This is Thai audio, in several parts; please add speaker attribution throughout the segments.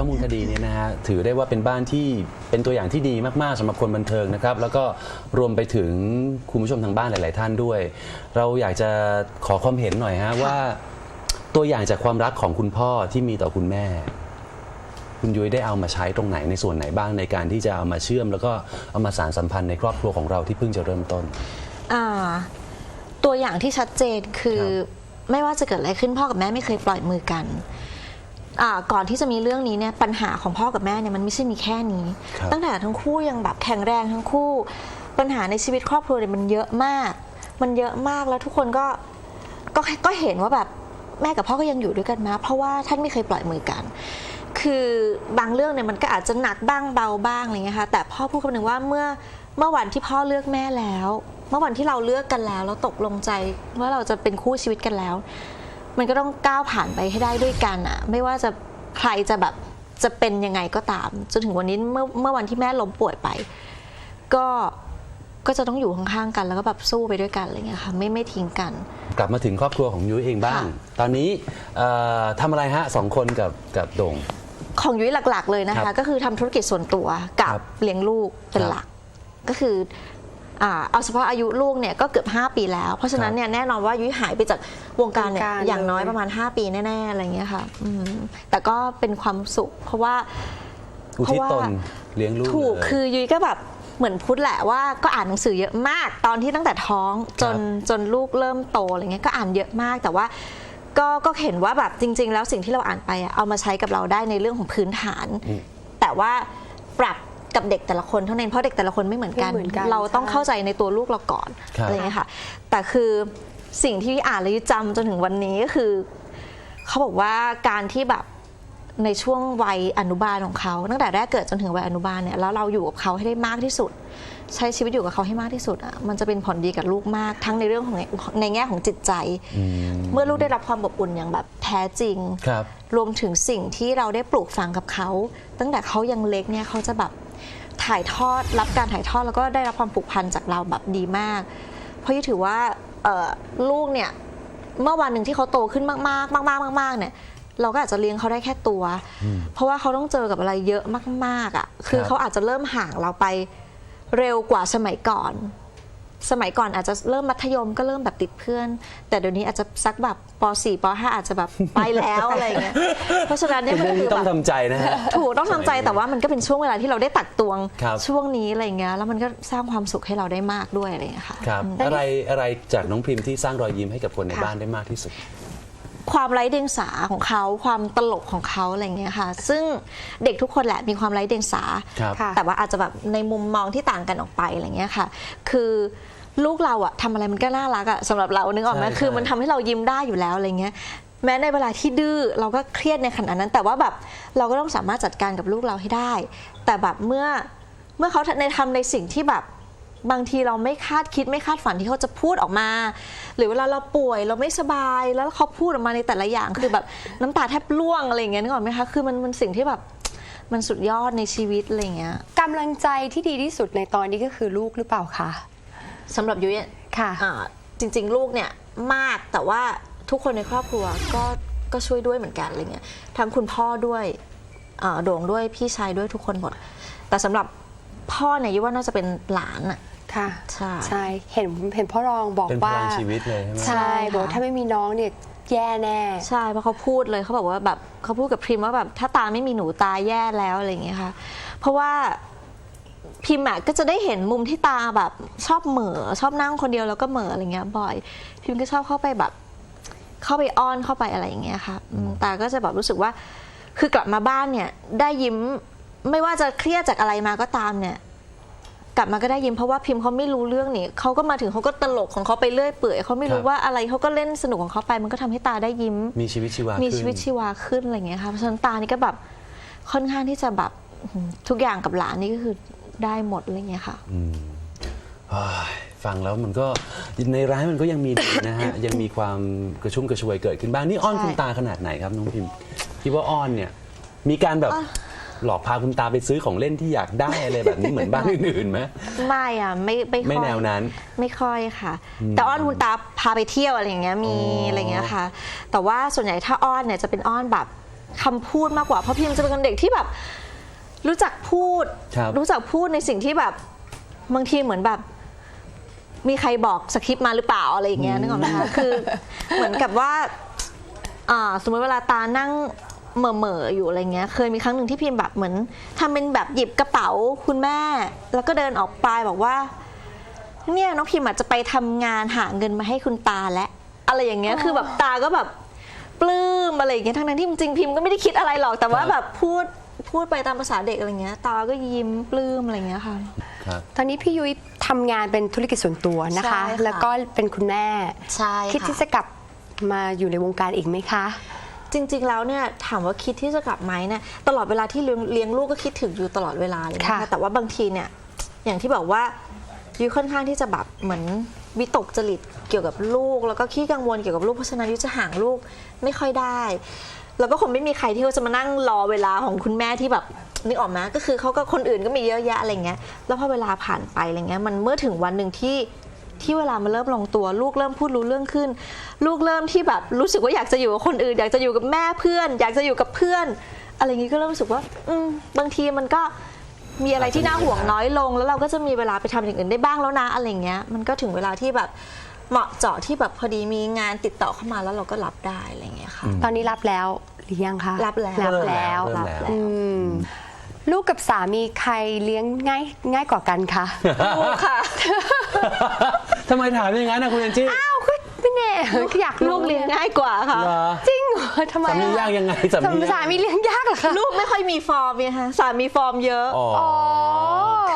Speaker 1: ข้อมูลคดีเนี่ยนะฮะถือได้ว่าเป็นบ้านที่เป็นตัวอย่างที่ดีมากๆสำหรับคนบันเทิงนะครับ แล้วก็รวมไปถึงคุณผู้ชมทางบ้านหลาย ๆ ท่านด้วย เราอยากจะขอความเห็นหน่อยฮะว่า ตัวอย่างจากความรักของคุณพ่อที่มีต่อคุณแม่ คุณยุ้ยได้เอามาใช้ตรงไหนในส่วนไหนบ้างในการที่จะเอามาเชื่อม แล้วก็เอามาสานสัมพันธ์ในครอบครัวของเราที่เพิ่งจะเริ่มต้น
Speaker 2: อ่า ตัวอย่างที่ชัดเจนคือ
Speaker 1: ครับ
Speaker 2: ไม่ว่าจะเกิดอะไรขึ้นพ่อกับแม่ไม่เคยปล่อยมือกัน อ่าก่อนที่จะมีเรื่องนี้เนี่ยปัญหาของพ่อกับแม่เนี่ยมันไม่ใช่มีแค่นี้
Speaker 1: ครับ
Speaker 2: ตั้งแต่ทั้งคู่ยังแบบแข็งแรงทั้งคู่ ปัญหาในชีวิตครอบครัวเนี่ยมันเยอะมาก มันเยอะมากแล้วทุกคนก็ก็ก็เห็นว่าแบบแม่กับพ่อก็ยังอยู่ด้วยกันมาเพราะว่าท่านไม่เคยปล่อยมือกัน คือบางเรื่องเนี่ยมันก็อาจจะหนักบ้างเบาบ้างอะไรเงี้ยค่ะแต่พ่อพูดคำหนึ่งว่าเมื่อเมื่อวันที่พ่อเลือกแม่แล้ว เมื่อวันที่เราเลือกกันแล้วแล้วตกลงใจว่าเราจะเป็นคู่ชีวิตกันแล้ว มันก็ต้องก้าวผ่านไปให้ได้ด้วยกันอะไม่ว่าจะใครจะแบบจะเป็นยังไงก็ตาม จนถึงวันนี้เมื่อเมื่อวันที่แม่ล้มป่วยไป ก็ก็จะต้องอยู่ข้างๆกันแล้วก็แบบสู้ไปด้วยกันอะไรเงี้ยค่ะไม่ไม่ทิ้งกัน
Speaker 1: กลับมาถึงครอบครัวของยุ้ยเองบ้าง
Speaker 2: ค่ะ
Speaker 1: ตอนนี้เอ่อทำอะไรฮะสองคนกับกับโด่ง
Speaker 2: ของยุ้ยหลักๆเลยนะ
Speaker 1: ครั
Speaker 2: คะ
Speaker 1: บ
Speaker 2: ก็คือทำธุรกิจส่วนตัวกั
Speaker 1: ครับบ
Speaker 2: เลี้ยงลูกเป็น
Speaker 1: ครับ
Speaker 2: หลัก ก็คืออ่า เอาเฉพาะอายุลูกเนี่ยก็เกือบ 5 ปีแล้ว เพราะฉะนั้น
Speaker 1: ครับ
Speaker 2: เนี่ยแน่นอนว่ายุ้ยหายไปจากวงการเนี่ยว
Speaker 3: งการ
Speaker 2: อย่างน้อย
Speaker 3: เลย
Speaker 2: ประมาณ 5 ปีแน่ๆอะไรเงี้ยค่ะอืมแต่ก็เป็นความสุข เพราะว่า
Speaker 1: อุทิศตน
Speaker 2: เพราะว่า
Speaker 1: เลี้ยงลูก
Speaker 2: ถูก
Speaker 1: เลย
Speaker 2: คือยุ้ยก็แบบเหมือนพุทธแหละว่าก็อ่านหนังสือเยอะมากตอนที่ตั้งแต่ท้องจน
Speaker 1: ครับ
Speaker 2: จนลูกเริ่มโตอะไรเงี้ยก็อ่านเยอะมากแต่ว่าก็ก็เห็นว่าแบบจริง ๆ แล้วสิ่งที่เราอ่านไปอะเอามาใช้กับเราได้ในเรื่องของพื้นฐาน
Speaker 1: อืม
Speaker 2: แต่ว่าปรับ กับเด็กแต่ละคนเท่านั้นเพราะเด็กแต่ละคนไม่เหมือนกัน
Speaker 3: ไม่เหมือนกัน
Speaker 2: เราต้อง
Speaker 3: ใช่
Speaker 2: เข้าใจในตัวลูกเราก่อน
Speaker 1: ครับ
Speaker 2: อะไรเงี้ยค่ะ แต่คือสิ่งที่อ่านแล้วยุ้ยจำจนถึงวันนี้ก็คือ เขาบอกว่าการที่แบบในช่วงวัยอนุบาลของเขาตั้งแต่แรกเกิดจนถึงวัยอนุบาลเนี่ยแล้วเราอยู่กับเขาให้ได้มากที่สุด ใช้ชีวิตอยู่กับเขาให้มากที่สุดอะมันจะเป็นผลดีกับลูกมากทั้งในเรื่องของในแง่ของจิตใจ
Speaker 1: อืม
Speaker 2: เมื่อลูกได้รับความอบอุ่นอย่างแบบแท้จริง
Speaker 1: ครับ
Speaker 2: รวมถึงสิ่งที่เราได้ปลูกฝังกับเขา ตั้งแต่เขายังเล็กเนี่ยเขาจะแบบ ถ่ายทอดรับการถ่ายทอดแล้วก็ได้รับความผูกพันจากเราแบบดีมาก เพราะยี่ถือว่าเอ่อลูกเนี่ยเมื่อวันหนึ่งที่เขาโตขึ้นมากๆมากๆมากๆเนี่ยเราก็อาจจะเลี้ยงเขาได้แค่ตัว เพราะว่าเขาต้องเจอกับอะไรเยอะมากๆอะคือ
Speaker 1: ครับ
Speaker 2: เขาอาจจะเริ่มห่างเราไปเร็วกว่าสมัยก่อน สมัยก่อนอาจจะเริ่มมัธยมก็เริ่มแบบติดเพื่อน แต่เดี๋ยวนี้อาจจะสักแบบป .4 ป .5 อาจจะแบบไปแล้วอะไรอย่างเงี้ยเพราะฉะนั้นเนี่
Speaker 1: เป็
Speaker 2: ย
Speaker 1: น
Speaker 2: มัน
Speaker 1: เรื่อง
Speaker 2: คือ
Speaker 1: ที่ต้อง
Speaker 2: แบบ
Speaker 1: ทำใจนะฮะ
Speaker 2: ถูกต้องทำใจแต่ว่ามันก็เป็นช่วงเวลาที่เราได้ตักตวง
Speaker 1: ครับ
Speaker 2: ช่วงนี้อะไรเงี้ยแล้วมันก็สร้างความสุขให้เราได้มากด้วยอะไรเงี้ยค่ะ
Speaker 1: ครับ
Speaker 2: อืม
Speaker 1: อะไรอะไรจากน้องพิมพ์ที่สร้างรอยยิ้มให้กับคนใน
Speaker 2: ค่ะ
Speaker 1: บ้านได้มากที่สุด
Speaker 2: ความไร้เดียงสาของเขา ความตลกของเขาอะไรเงี้ยค่ะ ซึ่งเด็กทุกคนแหละมีความไร้เดียงสา
Speaker 1: ครับ
Speaker 3: ค่ะ
Speaker 2: แต่ว่าอาจจะแบบในมุมมองที่ต่างกันออกไปอะไรเงี้ยค่ะ คือลูกเราอะทำอะไรมันก็น่ารักอะสำหรับเรานึกออกไหม
Speaker 1: ใช่
Speaker 2: คือ
Speaker 1: ใช่
Speaker 2: มันทำให้เรายิ้มได้อยู่แล้วอะไรเงี้ย แม้ในเวลาที่ดื้อเราก็เครียดในขณะนั้น แต่ว่าแบบเราก็ต้องสามารถจัดการกับลูกเราให้ได้ แต่แบบเมื่อเมื่อเขาในทำในสิ่งที่แบบ บางทีเราไม่คาดคิดไม่คาดฝันที่เขาจะพูดออกมา หรือเวลาเราป่วยเราไม่สบายแล้วเขาพูดออกมาในแต่ละอย่างคือแบบน้ำตาแทบร่วงอะไรอย่างเงี้ยนึกออกไหมคะคือมันมันสิ่งที่แบบมันสุดยอดในชีวิตอะไรอย่างเงี้ย
Speaker 3: กำลังใจที่ดีที่สุดในตอนนี้ก็คือลูกหรือเปล่าคะ
Speaker 2: สำหรับยุ้ยอะ
Speaker 3: ค่ะ
Speaker 2: อ่าจริง ๆ ลูกเนี่ยมากแต่ว่าทุกคนในครอบครัวก็ก็ช่วยด้วยเหมือนกันอะไรเงี้ยทั้งคุณพ่อด้วยอ่าโด่งด้วยพี่ชายด้วยทุกคนหมด แต่สำหรับพ่อเนี่ยยุ้ยว่าน่าจะเป็นหลานอะ
Speaker 3: ค่ะ
Speaker 2: ใช่
Speaker 3: ใช่เห็นเห็นพ่อรองบอก
Speaker 1: เป็นพ
Speaker 3: ว่า
Speaker 1: ลังชีวิตเลยใช่ไหม
Speaker 3: ใช่บอกว่าถ้าไม่มีน้องเนี่ยแย่แน่
Speaker 2: ใช่เพราะเขาพูดเลยเขาบอกว่าแบบเขาพูดกับพิมว่าแบบถ้าตาไม่มีหนูตาแย่แล้วอะไรอย่างเงี้ยค่ะ เพราะว่าพิมอะก็จะได้เห็นมุมที่ตาแบบชอบเหม่อชอบนั่งคนเดียวแล้วก็เหม่ออะไรเงี้ยบ่อย พิมก็ชอบเข้าไปแบบ เข้าไปอ้อนเข้าไปอะไรอย่างเงี้ยค่ะอืมตาก็จะแบบรู้สึกว่า คือกลับมาบ้านเนี่ย ได้ยิ้มไม่ว่าจะเครียดจากอะไรมาก็ตามเนี่ยก ลับมาก็ได้ยิ้มเพราะว่าพิมพ์เขาไม่รู้เรื่องนี่เขาก็มาถึงเขาก็ตลกของเขาไปเรื่อยเปื่อยเขาไม่รู้
Speaker 1: ครับ
Speaker 2: ว่าอะไรเขาก็เล่นสนุกของเขาไป มันก็ทำให้ตาได้ยิ้ม
Speaker 1: มีชีวิตชีวา
Speaker 2: มี
Speaker 1: ขึ้น
Speaker 2: ชีวิตชีวาขึ้นอะไรอย่างเงี้ยค่ะเพราะฉะนั้นตานี่ก็แบบค่อนข้างที่จะแบบอืมทุกอย่างกับหลานนี่ก็คือได้หมดอะไรอย่างเงี้ยค่ะ
Speaker 1: เฮ้ยฟังแล้วมันก็ในร้ายมันก็ยังมีดีนะฮะ ยังมีความกระชุ่มกระชวยเกิดขึ้นบ้าง นี่อ้อน
Speaker 2: ใช่
Speaker 1: คุณตาขนาดไหนครับน้องพิมพ์คิดว่าอ้อนเนี่ย มีการแบบ
Speaker 2: อะ
Speaker 1: หลอกพาคุณตาไปซื้อของเล่นที่อยากได้อะไรแบบนี้เหมือนบ้านอื่นๆไหม
Speaker 2: ไม่อะไม่ไม่ค่อย
Speaker 1: ไม่แนวนั้น
Speaker 2: ไม่ค่อยค่ะ แต่อ้อนคุณตาพาไปเที่ยวอะไรอย่างเงี้ยมี
Speaker 1: อ๋ออ
Speaker 2: อะไรอย่างเงี้ยค่ะ แต่ว่าส่วนใหญ่ถ้าอ้อนเนี่ยจะเป็นอ้อนแบบคำพูดมากกว่าเพราะพิมจะเป็นคนเด็กที่แบบ รู้จักพูด
Speaker 1: ครับ
Speaker 2: รู้จักพูดในสิ่งที่แบบบางทีเหมือนแบบมีใครบอกสคริปต์มาหรือเปล่าอะไรอย่างเงี้ยนึกออกไหมคะคือเหมือนกับว่าอ่าสมมติเวลาตานั่ง เหม่อเม่อๆอยู่อะไรเงี้ย เคยมีครั้งหนึ่งที่พิมแบบเหมือนทำเป็นแบบหยิบกระเป๋าคุณแม่ แล้วก็เดินออกไปบอกว่า เนี่ยน้องพิมอาจจะไปทำงานหาเงินมาให้คุณตาและ อะไรอย่างเงี้ย คือแบบตาก็แบบปลื้มอะไรอย่างเงี้ย ทั้งนั้นที่จริงๆพิมก็ไม่ได้คิดอะไรหรอก แต่ว่า
Speaker 1: ครับ
Speaker 2: แบบพูดพูดไปตามภาษาเด็กอะไรเงี้ย ตาก็ยิ้มปลื้มอะไรเงี้ยค่ะ
Speaker 1: ครับ
Speaker 3: ตอนนี้พี่ยุ้ยทำงานเป็นธุรกิจส่วนตัวนะคะ
Speaker 2: ใช่ค่ะ
Speaker 3: แล้วก็เป็นคุณแม่
Speaker 2: ใช่
Speaker 3: คิดที่จะกลับมาอยู่ในวงการอีกไหมคะ
Speaker 2: จริง ๆ แล้วเนี่ยถามว่าคิดที่จะกลับไหมเนี่ยตลอดเวลาที่เลี้ยงเลี้ยงลูกก็คิดถึงอยู่ตลอดเวลาเลยนะ
Speaker 3: ค่ะ
Speaker 2: คะแต่ว่าบางทีเนี่ยอย่างที่บอกว่ายุ้ยค่อนข้างที่จะแบบเหมือนวิตกจริตเกี่ยวกับลูก แล้วก็ขี้กังวลเกี่ยวกับลูกเพราะฉะนั้นยุ้ยจะห่างลูกไม่ค่อยได้ แล้วก็คงไม่มีใครที่เขาจะมานั่งรอเวลาของคุณแม่ที่แบบนึกออกไหมก็คือเขาก็คนอื่นก็มีเยอะแยะอะไรเงี้ยแล้วพอเวลาผ่านไปอะไรเงี้ยมันเมื่อถึงวันหนึ่งที่ ที่เวลามันเริ่มลงตัว ลูกเริ่มพูดรู้เรื่องขึ้น ลูกเริ่มที่แบบรู้สึกว่าอยากจะอยู่กับคนอื่น อยากจะอยู่กับแม่เพื่อน อยากจะอยู่กับเพื่อน อะไรอย่างนี้ก็เริ่มรู้สึกว่า อืมบางทีมันก็มีอะไรที่น่าห่วงน้อยลง แล้วเราก็จะมีเวลาไปทำอย่างอื่นได้บ้างแล้วนะอะไรอย่างเงี้ยมันก็ถึงเวลาที่แบบเหมาะเจาะที่แบบพอดีมีงานติดต่อเข้ามาแล้วเราก็รับได้อะไรอย่างเงี้ยค่ะ
Speaker 3: ตอนนี้รับแล้วหรือยังคะ
Speaker 2: รับแล้ว
Speaker 3: รับแล้ว
Speaker 1: เริ่มแล้ว
Speaker 3: อืมลูกกับสามีใครเลี้ยงง่ายง่ายกว่ากันคะ
Speaker 2: ลูกค่ะ
Speaker 1: ทำไมถามอย่างนั้นนะคุณแอนจี้
Speaker 3: อ้าวก็ไม่แน่อยาก
Speaker 2: ลูกเลี้ยงง่ายกว่าค่ะ
Speaker 1: เหรอ
Speaker 3: จริงเหรอทำไม
Speaker 1: สามียากยังไงสามียาก
Speaker 3: สามีเลี้ยงยากเหรอคะ
Speaker 2: ลูกไม่ค่อยมีฟอร์มเนี่ยฮะสามีฟอร์มเยอะ
Speaker 1: อ๋อ
Speaker 3: อ๋อ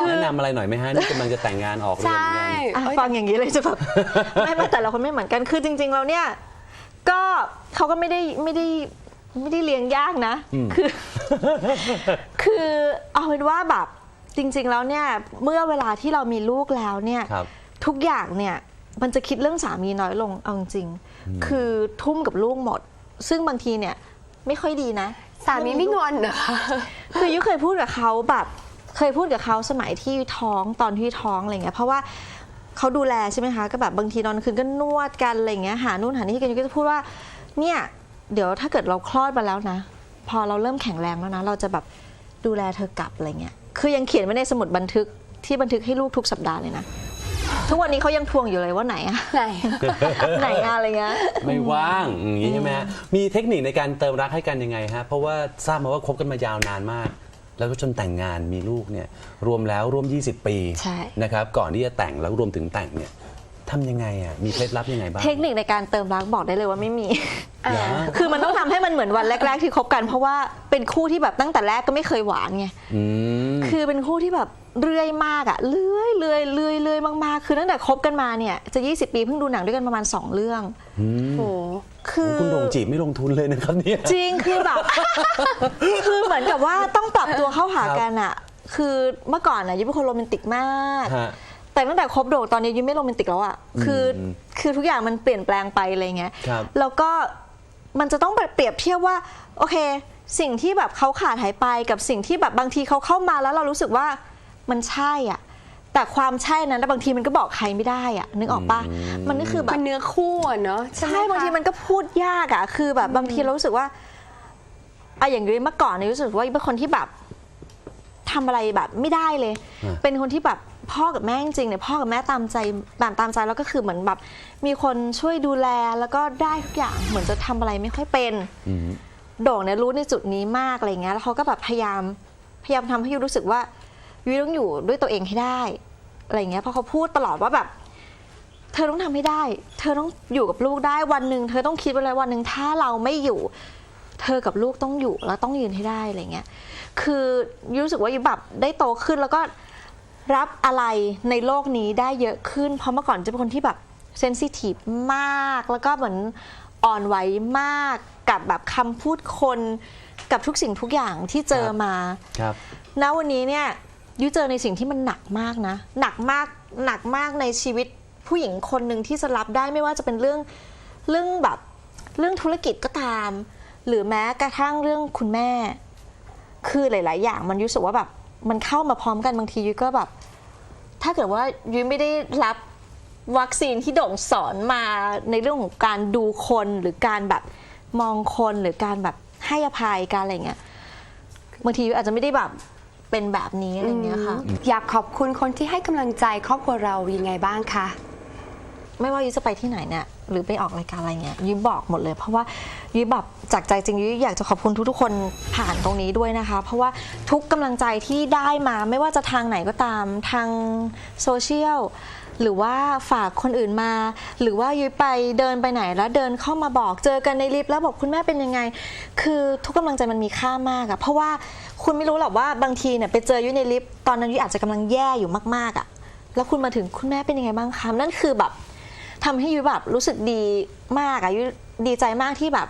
Speaker 1: แนะนำอะไรหน่อยไหมฮะนี่กำลังจะแต่งงานออกเรือน
Speaker 3: ใช่
Speaker 1: เหมือนกัน
Speaker 2: อะ
Speaker 3: เอ้ย
Speaker 2: ฟังอย่างนี้เลยจะแบบ ไม่ไม่แต่ละคนไม่เหมือนกันคือจริงๆแล้วเนี่ย ก็เขาก็ไม่ได้ไม่ได้ไม่ได้เลี้ยงยากนะคือ คือเอาเป็นว่าแบบจริง ๆ แล้วเนี่ย เมื่อเวลาที่เรามีลูกแล้วเนี่ย
Speaker 1: ครับ
Speaker 2: ทุกอย่างเนี่ยมันจะคิดเรื่องสามีน้อยลงเอาจริงๆคือทุ่มกับลูกหมด ซึ่งบางทีเนี่ยไม่ค่อยดีนะ
Speaker 3: สามีไม่งอนเหรอคะ
Speaker 2: คือยุเคยพูดกับเขาแบบเคยพูดกับเขาสมัยที่ท้องตอนที่ท้องอะไรเงี้ยเพราะว่าเขาดูแลใช่ไหมคะก็แบบบางทีนอนคืนก็นวดกันอะไรเงี้ยหานู่นหานี่กันยุก็จะพูดว่าเนี่ยเดี๋ยวถ้าเกิดเราคลอดมาแล้วนะ พอเราเริ่มแข็งแรงแล้วนะ เราจะแบบดูแลเธอกลับอะไรเงี้ยคือยังเขียนไว้ในสมุดบันทึกที่บันทึกให้ลูกทุกสัปดาห์เลยนะ ทุกวันนี้เขายังทวงอยู่เลยว่าไหนอะ
Speaker 3: ไหน
Speaker 2: ไหนอะอะไรเงี้ย
Speaker 1: ไม่ว่างอย่างนี้ใช่ไหมฮะมีเทคนิคในการเติมรักให้กันยังไงฮะเพราะว่าทราบมาว่าคบกันมายาวนานมาก แล้วก็จนแต่งงานมีลูกเนี่ยรวมแล้วร่วม 20 ปี
Speaker 2: ใช่
Speaker 1: นะครับก่อนที่จะแต่งแล้วรวมถึงแต่งเนี่ยทำยังไงอะมีเคล็ดลับยังไงบ้าง
Speaker 2: เทคนิคในการเติมรักบอกได้เลยว่าไม่มี
Speaker 1: เหรอ
Speaker 2: คือมันต้องทำให้มันเหมือนวันแรก ๆ ที่คบกัน เพราะว่าเป็นคู่ที่แบบตั้งแต่แรกก็ไม่เคยหวานไง
Speaker 1: อืม
Speaker 2: คือเป็นคู่ที่แบบเรื่อยมากอะเรื่อยเรื่อยเรื่อยเรื่อย มากๆ คือตั้งแต่คบกันมาเนี่ยจะ 20 ปีเพิ่งดูหนังด้วยกันประมาณ 2 เรื่อง
Speaker 3: โอ้
Speaker 2: คือ
Speaker 1: คุณโด่งจีบไม่ลงทุนเลยนะครับเนี่ย
Speaker 2: จริงคือแบบ คือเหมือนกับว่าต้องปรับตัวเข้าหากันอะคือเมื่อก่อนอะยุ้ยเป็นคนโรแมนติกมาก
Speaker 1: ฮะ
Speaker 2: แต่ตั้งแต่คบโด่งตอนนี้ยุ้ยไม่โรแมนติกแล้วอะคืออคือทุกอย่างมันเปลี่ยนแปลงไปอะไรเงี้ย
Speaker 1: ครับ
Speaker 2: แล้วก็มันจะต้องไปเปรียบเทียบว่าโอเค สิ่งที่แบบเขาขาดหายไปกับสิ่งที่แบบบางทีเขาเข้ามาแล้วเรารู้สึกว่ามันใช่อะ แต่ความใช่นั้นนะบางทีมันก็บอกใครไม่ได้อะนึกออกปะมันก็คือแบ
Speaker 3: มั
Speaker 2: บ
Speaker 3: นเนื้อคู่อะเนาะใช่ไหม
Speaker 2: ใช่บางที
Speaker 3: คะ
Speaker 2: มันก็พูดยากอะคือแบบบางทีเรารู้สึกว่าอะอย่างยุ้ยเมื่อก่อนเนี่ยรู้สึกว่ายุ้ยเป็นคนที่แบบทำอะไรแบบไม่ได้เลย
Speaker 1: อ่า
Speaker 2: เป็นคนที่แบบพ่อกับแม่จริงๆเนี่ยพ่อกับแม่ตามใจตามตามใจแล้วก็คือเหมือนแบบ มีคนช่วยดูแลแล้วก็ได้ทุกอย่างเหมือนจะทำอะไรไม่ค่อยเป็น
Speaker 1: อืม
Speaker 2: โด่งเนี่ยรู้ในจุดนี้มากอะไรเงี้ยแล้วเขาก็แบบพยายามพยายามทำให้ยูรู้สึกว่า ยูต้องอยู่ด้วยตัวเองให้ได้อะไรเงี้ยเพราะเขาพูดตลอดว่าแบบ เธอต้องทำให้ได้ เธอต้องอยู่กับลูกได้วันหนึ่งเธอต้องคิดไว้เลยวันหนึ่งถ้าเราไม่อยู่ เธอกับลูกต้องอยู่แล้วต้องยืนให้ได้อะไรเงี้ยคือยูรู้สึกว่ายูแบบได้โตขึ้นแล้วก็รับอะไรในโลกนี้ได้เยอะขึ้น เพราะเมื่อก่อนจะเป็นคนที่แบบเซนซิทีฟมาก แล้วก็เหมือนอ่อนไหวมากกับแบบคำพูดคนกับทุกสิ่งทุกอย่างที่เจอ
Speaker 1: ครับ
Speaker 2: มา
Speaker 1: ครับ
Speaker 2: ณวันนี้เนี่ย ยุ้ยเจอในสิ่งที่มันหนักมากนะ หนักมากหนักมากในชีวิตผู้หญิงคนหนึ่งที่จะรับได้ไม่ว่าจะเป็นเรื่องเรื่องแบบเรื่องธุรกิจก็ตาม หรือแม้กระทั่งเรื่องคุณแม่ คือหลาย ๆ อย่างมันยุ้ยสึกว่าแบบมันเข้ามาพร้อมกันบางทียุ้ยก็แบบ ถ้าเกิดว่ายุ้ยไม่ได้รับวัคซีนที่โด่งสอนมาในเรื่องของการดูคนหรือการแบบมองคนหรือการแบบให้อภัยกันอะไรเงี้ยบางทีอาจจะไม่ได้แบบ เป็นแบบนี้อะไรเงี้ยค่ะ
Speaker 3: อยากขอบคุณคนที่ให้กำลังใจครอบครัวเรายังไงบ้างคะ
Speaker 2: ไม่ว่ายุ้ยจะไปที่ไหนเนี่ยหรือไปออกรายการอะไรเงี้ยยุ้ยบอกหมดเลย เพราะว่ายุ้ยแบบจากใจจริงยุ้ยอยากจะขอบคุณทุกๆ คนผ่านตรงนี้ด้วยนะคะ เพราะว่าทุกกำลังใจที่ได้มาไม่ว่าจะทางไหนก็ตามทางโซเชียล หรือว่าฝากคนอื่นมา หรือว่ายุ้ยไปเดินไปไหนแล้วเดินเข้ามาบอกเจอกันในลิฟต์แล้วบอกคุณแม่เป็นยังไง คือทุกกำลังใจมันมีค่ามากอะเพราะว่าคุณไม่รู้หรอกว่าบางทีเนี่ยไปเจอยุ้ยในลิฟต์ตอนนั้นยุ้ยอาจจะกำลังแย่อยู่มากๆอะแล้วคุณมาถึงคุณแม่เป็นยังไงบ้างคะนั่นคือแบบทำให้ยุ้ยแบบรู้สึกดีมากอะยุ้ยดีใจมากที่แบบ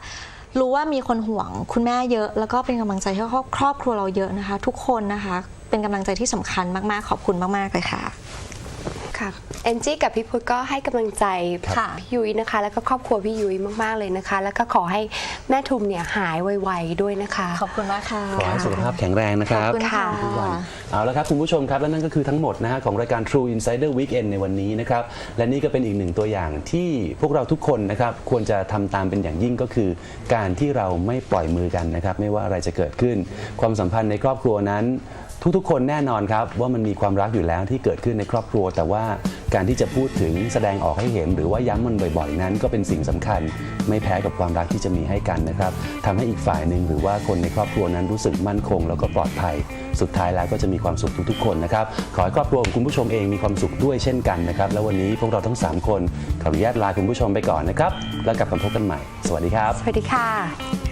Speaker 2: รู้ว่ามีคนห่วงคุณแม่เยอะแล้วก็เป็นกำลังใจให้ครอบครัวเราเยอะนะคะ ทุกคนนะคะ เป็นกำลังใจที่สำคัญมากๆ ขอบคุณมาก ๆ เลยค่ะ
Speaker 3: ค่ะแอนจี้กับพี่พุทธก็ให้กำลังใจ
Speaker 2: ค่ะ
Speaker 3: พี่ยุ้ยนะคะ แล้วก็ครอบครัวพี่ยุ้ยมากๆเลยนะคะ แล้วก็ขอให้แม่ทุมเนี่ยหายไวๆด้วยนะคะ
Speaker 2: ขอบคุณมากค่ะ
Speaker 1: ขอให้สุขภาพแข็งแรงนะค
Speaker 2: ขอ
Speaker 1: รั
Speaker 2: บบคุณค่ะ
Speaker 1: ทุกวันเอาละครับคุณผู้ชมครับ และนั่นก็คือทั้งหมดนะฮะของรายการ True Insider Weekend ในวันนี้นะครับ และนี่ก็เป็นอีกหนึ่งตัวอย่างที่พวกเราทุกคนนะครับ ควรจะทำตามเป็นอย่างยิ่งก็คือ การที่เราไม่ปล่อยมือกันนะครับ ไม่ว่าอะไรจะเกิดขึ้น ความสัมพันธ์ในครอบครัวนั้น ทุกๆ คนแน่นอนครับว่ามันมีความรักอยู่แล้วที่เกิดขึ้นในครอบครัว แต่ว่าการที่จะพูดถึงแสดงออกให้เห็น หรือว่าย้ำมันบ่อยๆ นั้น ก็เป็นสิ่งสำคัญ ไม่แพ้กับความรักที่จะมีให้กันนะครับทำให้อีกฝ่ายหนึ่งหรือว่าคนในครอบครัวนั้นรู้สึกมั่นคง แล้วก็ปลอดภัย สุดท้ายแล้วก็จะมีความสุขทุกๆ คนนะครับขอให้ครอบครัวของคุณผู้ชมเองมีความสุขด้วยเช่นกันนะครับแล้ววันนี้พวกเราทั้งสามคนขออนุญาตลาคุณผู้ชมไปก่อนนะครับแล้วกลับมาพบกันใหม่ สวัสดีครับ
Speaker 3: สวัสดีค่ะ